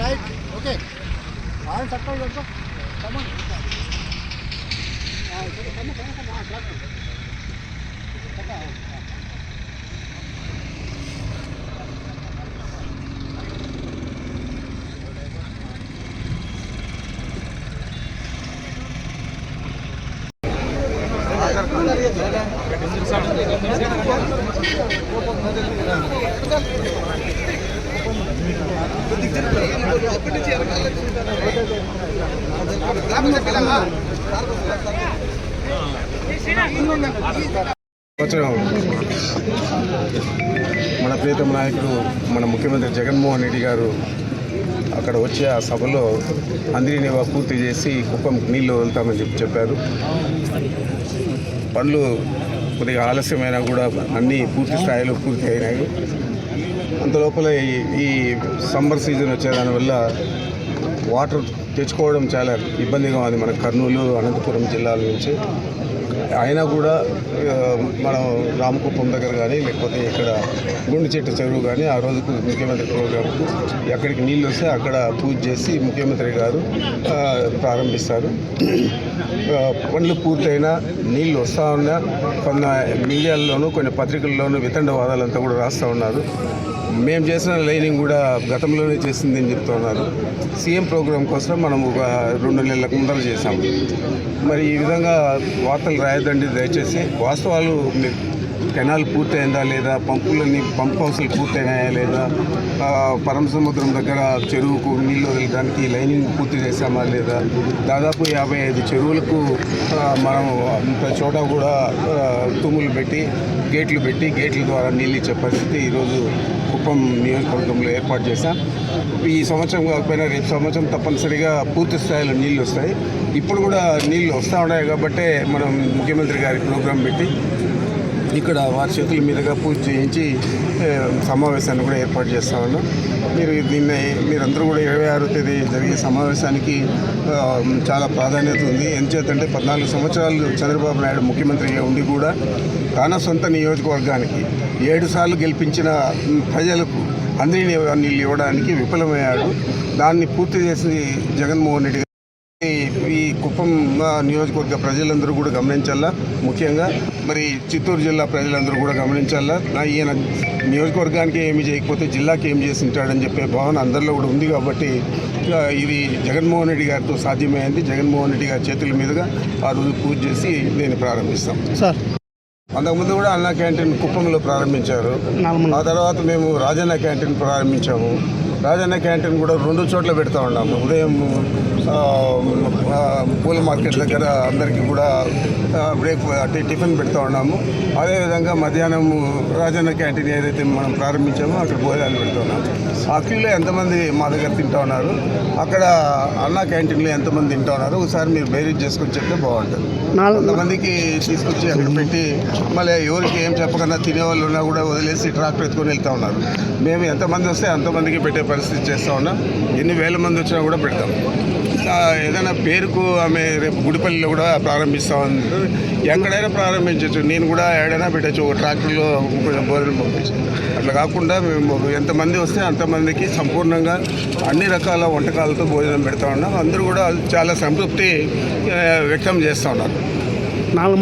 Right okay sarpanch పెట్టుకో మన ప్రీతం నాయకుడు మన ముఖ్యమంత్రి జగన్మోహన్ రెడ్డి గారు అక్కడ వచ్చి ఆ సభలో అందరినీ పూర్తి చేసి కుప్పం నీళ్ళు వదులుతామని చెప్పి చెప్పారు. పనులు కొద్దిగా ఆలస్యమైనా కూడా అన్నీ పూర్తి స్థాయిలో పూర్తి అయినాయి. అంత లోపల ఈ- ఈ సమ్మర్ సీజన్ వచ్చేదానివల్ల వాటర్ తెచ్చుకోవడం చాలా ఇబ్బందిగా ఉంది మన కర్నూలు అనంతపురం జిల్లాల నుంచి. అయినా కూడా మనం రామకుప్పం దగ్గర కానీ లేకపోతే ఇక్కడ గుండె చెట్టు చెరువు కానీ ఆ రోజుకు ముఖ్యమంత్రి ప్రోగ్రాంకు ఎక్కడికి నీళ్ళు వస్తే అక్కడ పూజ చేసి ముఖ్యమంత్రి గారు ప్రారంభిస్తారు. పనులు పూర్తయినా నీళ్ళు వస్తూ ఉన్నా కొన్ని మీడియాల్లోనూ కొన్ని పత్రికల్లోనూ వితండవాదాలంతా కూడా రాస్తూ ఉన్నారు. మేము చేసిన లైనింగ్ కూడా గతంలోనే చేసింది అని చెప్తున్నారు. సీఎం ప్రోగ్రాం కోసం మనం ఒక రెండు నెలల ముందర చేశాము మరి ఈ విధంగా వార్తలు రాయదండి దయచేసి. వాస్తవాలు మీరు కెనాల్ పూర్తయిందా లేదా? పంపులన్నీ పంప్ హౌస్లు పూర్తయినాయా లేదా? పరమ సముద్రం దగ్గర చెరువుకు నీళ్ళు వదలడానికి లైనింగ్ పూర్తి చేశామా లేదా? దాదాపు యాభై ఐదు చెరువులకు మనం అంత చోట కూడా తుమ్ములు పెట్టి గేట్లు పెట్టి గేట్ల ద్వారా నీళ్ళు ఇచ్చే పరిస్థితి ఈరోజు కుప్పం నియోజకవర్గంలో ఏర్పాటు చేశాం. ఈ సంవత్సరం కాకపోయినా రేపు సంవత్సరం తప్పనిసరిగా పూర్తి స్థాయిలో నీళ్ళు వస్తాయి. ఇప్పుడు కూడా నీళ్ళు వస్తూ ఉన్నాయి కాబట్టే మనం ముఖ్యమంత్రి గారి ప్రోగ్రాం పెట్టి ఇక్కడ వారి చేతుల మీదుగా పూజ చేయించి సమావేశాన్ని కూడా ఏర్పాటు చేస్తా ఉన్నాం. మీరు దీన్ని మీరందరూ కూడా ఇరవై ఆరో తేదీ జరిగే సమావేశానికి చాలా ప్రాధాన్యత ఉంది. ఎంచేతంటే పద్నాలుగు సంవత్సరాలు చంద్రబాబు నాయుడు ముఖ్యమంత్రిగా ఉండి కూడా తన సొంత నియోజకవర్గానికి ఏడు సార్లు గెలిపించిన ప్రజలకు అందరినీ నీళ్ళు ఇవ్వడానికి విఫలమయ్యాడు. దాన్ని పూర్తి చేసి జగన్మోహన్ రెడ్డి ఈ- కుప్పం నియోజకవర్గ ప్రజలందరూ కూడా గమనించాలా? ముఖ్యంగా మరి చిత్తూరు జిల్లా ప్రజలందరూ కూడా గమనించాలా? నా ఈయన నియోజకవర్గానికి ఏమి చేయకపోతే జిల్లాకి ఏం చేసి ఉంటాడని చెప్పే భావన అందరిలో కూడా ఉంది కాబట్టి ఇది జగన్మోహన్ రెడ్డి గారితో సాధ్యమైంది. జగన్మోహన్ రెడ్డి గారి చేతుల మీదుగా ఆ రోజు పూజ చేసి నేను ప్రారంభిస్తాం. సార్. అంతకుముందు కూడా అన్నా క్యాంటీన్ కుప్పంలో ప్రారంభించారు. ఆ తర్వాత మేము రాజన్న క్యాంటీన్ ప్రారంభించాము. రాజన్న క్యాంటీన్ కూడా రెండు చోట్ల పెడతా ఉన్నాము. ఉదయం పూల మార్కెట్ దగ్గర అందరికీ కూడా బ్రేక్ అంటే టిఫిన్ పెడతా ఉన్నాము. అదేవిధంగా మధ్యాహ్నం రాజన్న క్యాంటీన్ ఏదైతే మనం ప్రారంభించామో అక్కడ భోజనాలు పెడతా ఉన్నాము. ఆ క్యూలో ఎంతమంది మా దగ్గర తింటా ఉన్నారు? అక్కడ అన్నా క్యాంటీన్లో ఎంతమంది తింటా ఉన్నారు? ఒకసారి మీరు బేరీజ్ చేసుకొని చెప్తే బాగుంటుంది. కొంతమందికి తీసుకొచ్చి అక్కడ పెట్టి మళ్ళీ ఎవరికి ఏం చెప్పకుండా తినేవాళ్ళు ఉన్నా కూడా వదిలేసి ట్రాక్టర్ ఎత్తుకొని వెళ్తూ ఉన్నారు. మేము ఎంతమంది వస్తే అంతమందికి పెట్టే పరిస్థితి చేస్తూ ఉన్నాం. ఎన్ని వేల మంది వచ్చినా కూడా పెడతాం. ఏదైనా పేరుకు ఆమె రేపు గుడిపల్లిలో కూడా ప్రారంభిస్తా ఉంది ఎక్కడైనా ప్రారంభించవచ్చు నేను కూడా ఏడైనా పెట్టచ్చు. ఒక ట్రాక్టర్లో కొంచెం భోజనం పంపించాను అట్లా కాకుండా మేము ఎంతమంది వస్తే అంతమందికి సంపూర్ణంగా అన్ని రకాల వంటకాలతో భోజనం పెడతా ఉన్నాం. అందరూ కూడా చాలా సంతృప్తి వ్యక్తం చేస్తూ ఉన్నారు. నాలుగు